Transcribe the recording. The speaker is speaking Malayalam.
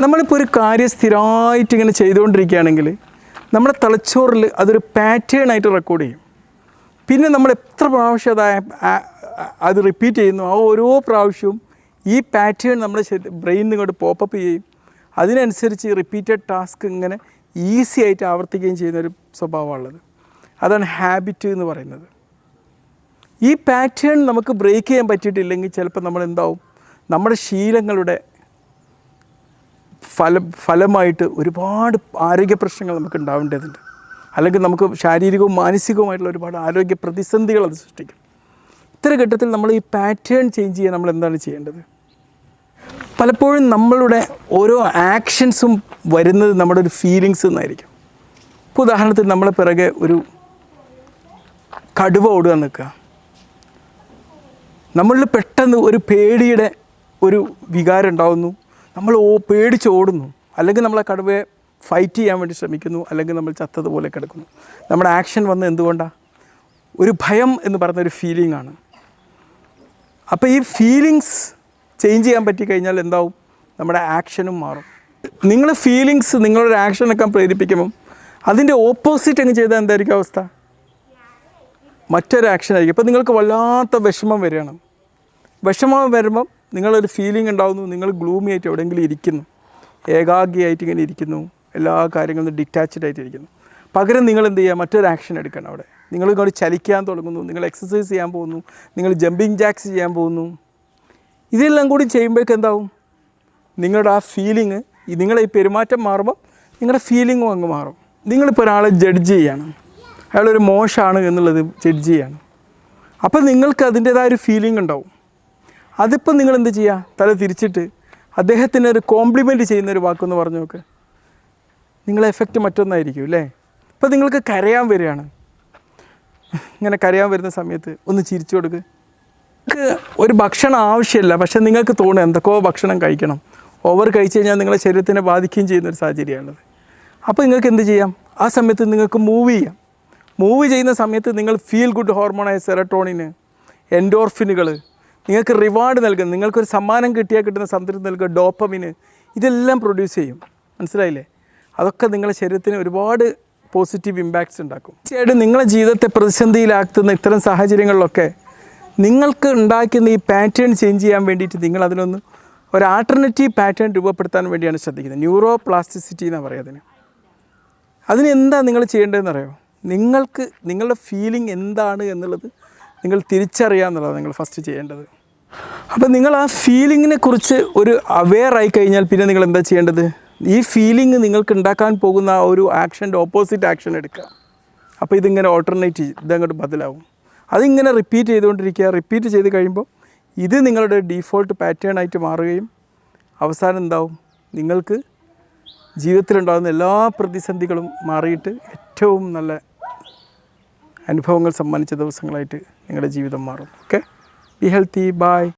നമ്മളിപ്പോൾ ഒരു കാര്യം സ്ഥിരമായിട്ട് ഇങ്ങനെ ചെയ്തുകൊണ്ടിരിക്കുകയാണെങ്കിൽ നമ്മുടെ തലച്ചോറിൽ അതൊരു പാറ്റേൺ ആയിട്ട് റെക്കോർഡ് ചെയ്യും. പിന്നെ നമ്മൾ എത്ര പ്രാവശ്യം അത് ആ- ആ- ആ- അത് റിപ്പീറ്റ് ചെയ്യുന്നു? ആ ഓരോ പ്രാവശ്യവും ഈ പാറ്റേൺ നമ്മുടെ ബ്രെയിനിൽ ഇങ്ങോട്ട് പോപ്പപ്പ് ചെയ്യും. അതിനനുസരിച്ച് റിപ്പീറ്റഡ് ടാസ്ക് ഇങ്ങനെ ഈസി ആയിട്ട് ആവർത്തിക്കുകയും ചെയ്യുന്ന ഒരു സ്വഭാവമുള്ളത് അതാണ് ഹാബിറ്റ് എന്ന് പറയുന്നത്. ഈ പാറ്റേൺ നമുക്ക് ബ്രേക്ക് ചെയ്യാൻ പറ്റിയിട്ടില്ലെങ്കിൽ ചിലപ്പോൾ നമ്മൾ എന്താവും? നമ്മുടെ ശീലങ്ങളുടെ ഫല ഫലമായിട്ട് ഒരുപാട് ആരോഗ്യ പ്രശ്നങ്ങൾ നമുക്ക് ഉണ്ടാവേണ്ടതുണ്ട്. അല്ലെങ്കിൽ നമുക്ക് ശാരീരികവും മാനസികവുമായിട്ടുള്ള ഒരുപാട് ആരോഗ്യ പ്രതിസന്ധികൾ അത് സൃഷ്ടിക്കും. ഇത്തരം ഘട്ടത്തിൽ നമ്മൾ ഈ പാറ്റേൺ ചേഞ്ച് ചെയ്യാൻ നമ്മൾ എന്താണ് ചെയ്യേണ്ടത്? പലപ്പോഴും നമ്മളുടെ ഓരോ ആക്ഷൻസും വരുന്നത് നമ്മുടെ ഒരു ഫീലിങ്സ് എന്നായിരിക്കും. ഇപ്പോൾ ഉദാഹരണത്തിന് നമ്മളെ പിറകെ ഒരു കടുവ ഓടുക നിൽക്കുക. നമ്മളിൽ പെട്ടെന്ന് ഒരു പേടിയുടെ ഒരു വികാരം ഉണ്ടാവുന്നു. നമ്മൾ ഓ പേടിച്ചോടുന്നു അല്ലെങ്കിൽ നമ്മളെ കടുവയെ ഫൈറ്റ് ചെയ്യാൻ വേണ്ടി ശ്രമിക്കുന്നു. അല്ലെങ്കിൽ നമ്മൾ ചത്തതുപോലെ കിടക്കുന്നു. നമ്മുടെ ആക്ഷൻ വന്ന് എന്തുകൊണ്ടാണ് ഒരു ഭയം എന്ന് പറയുന്ന ഒരു ഫീലിംഗ് ആണ്. അപ്പോൾ ഈ ഫീലിങ്സ് ചേഞ്ച് ചെയ്യാൻ പറ്റി കഴിഞ്ഞാൽ എന്താവും? നമ്മുടെ ആക്ഷനും മാറും. നിങ്ങൾ ഫീലിങ്സ് നിങ്ങളൊരു ആക്ഷനൊക്കെ പ്രേരിപ്പിക്കുമ്പം അതിന്റെ ഓപ്പോസിറ്റ് അങ്ങ് ചെയ്താൽ എന്തായിരിക്കും അവസ്ഥ? മറ്റൊരു ആക്ഷൻ ആയിരിക്കും. നിങ്ങൾക്ക് വല്ലാത്ത വിഷമം വരികയാണ്. വിഷമം വരുമ്പം നിങ്ങളൊരു ഫീലിംഗ് ഉണ്ടാകുന്നു നിങ്ങൾ ഗ്ലൂമി ആയിട്ട് എവിടെയെങ്കിലും ഇരിക്കുന്നു. ഏകാഗ്രിയായിട്ട് ഇങ്ങനെ ഇരിക്കുന്നു. എല്ലാ കാര്യങ്ങളും ഡിറ്റാച്ച്ഡ് ആയിട്ട് ഇരിക്കുന്നു. പകരം നിങ്ങൾ എന്ത് ചെയ്യുക? മറ്റൊരു ആക്ഷൻ എടുക്കണം അവിടെ. നിങ്ങൾ ഇങ്ങോട്ട് ചലിക്കാൻ തുടങ്ങുന്നു. നിങ്ങൾ എക്സസൈസ് ചെയ്യാൻ പോകുന്നു. നിങ്ങൾ ജമ്പിങ് ജാക്സ് ചെയ്യാൻ പോകുന്നു. ഇതെല്ലാം കൂടി ചെയ്യുമ്പോഴേക്ക് എന്താവും? നിങ്ങളുടെ ആ ഫീലിംഗ് നിങ്ങളെ ഈ പെരുമാറ്റം മാറുമ്പോൾ നിങ്ങളുടെ ഫീലിങ്ങും അങ്ങ് മാറും. നിങ്ങളിപ്പോൾ ഒരാളെ ജഡ്ജ് ചെയ്യാണ്. അയാളൊരു മോശമാണ് എന്നുള്ളത് ജഡ്ജ് ചെയ്യാണ്. അപ്പോൾ നിങ്ങൾക്ക് അതിന്റേതായ ഒരു ഫീലിംഗ് ഉണ്ടാവും. അതിപ്പോൾ നിങ്ങൾ എന്ത് ചെയ്യുക തല തിരിച്ചിട്ട് അദ്ദേഹത്തിന് ഒരു കോംപ്ലിമെന്റ് ചെയ്യുന്ന ഒരു വാക്കെന്ന് പറഞ്ഞു നോക്ക്. നിങ്ങളെ എഫക്റ്റ് മറ്റൊന്നായിരിക്കും അല്ലേ ഇപ്പം നിങ്ങൾക്ക് കരയാൻ വരികയാണ്. ഇങ്ങനെ കരയാൻ വരുന്ന സമയത്ത് ഒന്ന് ചിരിച്ചു കൊടുക്ക്. ഒരു ഭക്ഷണം ആവശ്യമില്ല പക്ഷേ നിങ്ങൾക്ക് തോന്നുക എന്തൊക്കെയോ ഭക്ഷണം കഴിക്കണം. ഓവർ കഴിച്ചു കഴിഞ്ഞാൽ നിങ്ങളുടെ ശരീരത്തിനെ ബാധിക്കുകയും ചെയ്യുന്ന ഒരു സാഹചര്യമാണുള്ളത് അപ്പോൾ നിങ്ങൾക്ക് എന്ത് ചെയ്യാം? ആ സമയത്ത് നിങ്ങൾക്ക് മൂവ് ചെയ്യാം. മൂവ് ചെയ്യുന്ന സമയത്ത് നിങ്ങൾ ഫീൽ ഗുഡ് ഹോർമോണായ സെറട്ടോണിന് എൻഡോർഫിനുകൾ നിങ്ങൾക്ക് റിവാർഡ് നൽകുന്ന. നിങ്ങൾക്കൊരു സമ്മാനം കിട്ടിയാൽ കിട്ടുന്ന സംതൃപ്തി നൽകുക. ഡോപ്പമിന് ഇതെല്ലാം പ്രൊഡ്യൂസ് ചെയ്യും. മനസ്സിലായില്ലേ? അതൊക്കെ നിങ്ങളുടെ ശരീരത്തിന് ഒരുപാട് പോസിറ്റീവ് ഇമ്പാക്ട്സ് ഉണ്ടാക്കും. തീർച്ചയായിട്ടും നിങ്ങളുടെ ജീവിതത്തെ പ്രതിസന്ധിയിലാക്കുന്ന ഇത്തരം സാഹചര്യങ്ങളിലൊക്കെ നിങ്ങൾക്ക് ഉണ്ടാക്കുന്ന ഈ പാറ്റേൺ ചേഞ്ച് ചെയ്യാൻ വേണ്ടിയിട്ട് നിങ്ങൾ അതിനൊന്ന് ഒരു ആൾട്ടർനേറ്റീവ് പാറ്റേൺ രൂപപ്പെടുത്താൻ വേണ്ടിയാണ് ശ്രദ്ധിക്കുന്നത്. ന്യൂറോ പ്ലാസ്റ്റിസിറ്റി എന്നാണ് പറയുക അതിന്. അതിന് എന്താ നിങ്ങൾ ചെയ്യേണ്ടതെന്ന് അറിയോ നിങ്ങൾക്ക് നിങ്ങളുടെ ഫീലിംഗ് എന്താണ് എന്നുള്ളത് നിങ്ങൾ തിരിച്ചറിയുക എന്നുള്ളതാണ് നിങ്ങൾ ഫസ്റ്റ് ചെയ്യേണ്ടത്. അപ്പോൾ നിങ്ങൾ ആ ഫീലിങ്ങിനെ കുറിച്ച് ഒരു അവെയർ ആയി കഴിഞ്ഞാൽ പിന്നെ നിങ്ങൾ എന്താ ചെയ്യേണ്ടത്? ഈ ഫീലിംഗ് നിങ്ങൾക്ക് ഉണ്ടാക്കാൻ പോകുന്ന ആ ഒരു ആക്ഷന്റെ ഓപ്പോസിറ്റ് ആക്ഷൻ എടുക്കുക. അപ്പോൾ ഇതിങ്ങനെ ഓൾട്ടർനേറ്റ് ഇതങ്ങോട്ട് ബദലാവും. അതിങ്ങനെ റിപ്പീറ്റ് ചെയ്തുകൊണ്ടിരിക്കുക. റിപ്പീറ്റ് ചെയ്ത് കഴിയുമ്പോൾ ഇത് നിങ്ങളുടെ ഡീഫോൾട്ട് പാറ്റേൺ ആയിട്ട് മാറുകയും അവസാനം എന്താവും? നിങ്ങൾക്ക് ജീവിതത്തിലുണ്ടാകുന്ന എല്ലാ പ്രതിസന്ധികളും മാറിയിട്ട് ഏറ്റവും നല്ല അനുഭവങ്ങൾ സമ്മാനിച്ച ദിവസങ്ങളായിട്ട് നിങ്ങളുടെ ജീവിതം മാറും. Okay be healthy by